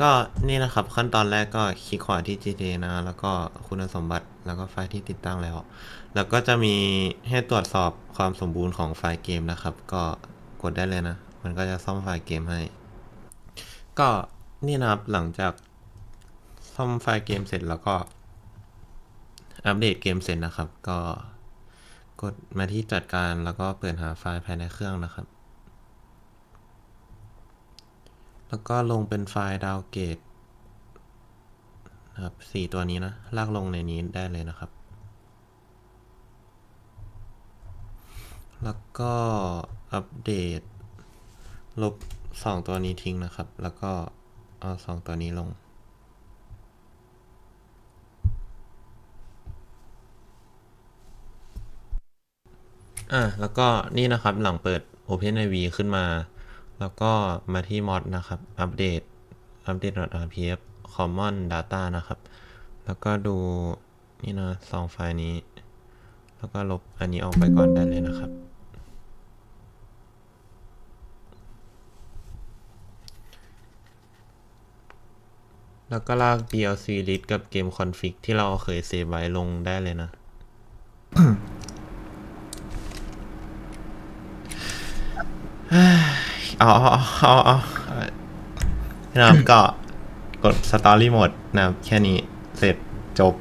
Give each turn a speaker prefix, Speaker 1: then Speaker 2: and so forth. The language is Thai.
Speaker 1: ก็นี่นะครับขั้นตอนแรกก็คลิกขวาที่ GTA นะ แล้วก็คุณสมบัติแล้วก็ไฟล์ที่ติดตั้งแล้ว แล้วก็จะมีให้ตรวจสอบความสมบูรณ์ของไฟล์เกมนะครับ ก็กดได้เลยนะ มันก็จะซ่อมไฟล์เกมให้ ก็นี่นะครับหลังจากซ่อมไฟล์เกมเสร็จแล้วก็อัปเดตเกมเสร็จนะครับ ก็กดมาที่จัดการแล้วก็เปิดหาไฟล์ภายในเครื่องนะครับ แล้วก็ลงเป็นไฟล์ดาวเกรดนะครับสี่ตัวนี้นะ ลากลงในนี้ได้เลยนะครับ แล้วก็อัปเดต ลบสองตัวนี้ทิ้งนะครับ แล้วก็เอาสองตัวนี้ลงอะแล้วก็นี่นะครับหลังเปิด OpenIV ขึ้นมา แล้วก็มาที่ mod นะครับ อัปเดตอัปเดต .rpf common data นะครับ แล้วก็ดูนี่นะสองไฟล์นี้ แล้วก็ลบอันนี้ออกไปก่อนได้เลยนะครับ แล้วก็ลาก DLC list กับเกม config ที่เราเคยเซฟไว้ลงได้เลยนะ เอาเอาเอาเอาเอานะครับก็กดสตอรี่หมดนะครับแค่นี้เสร็จจบ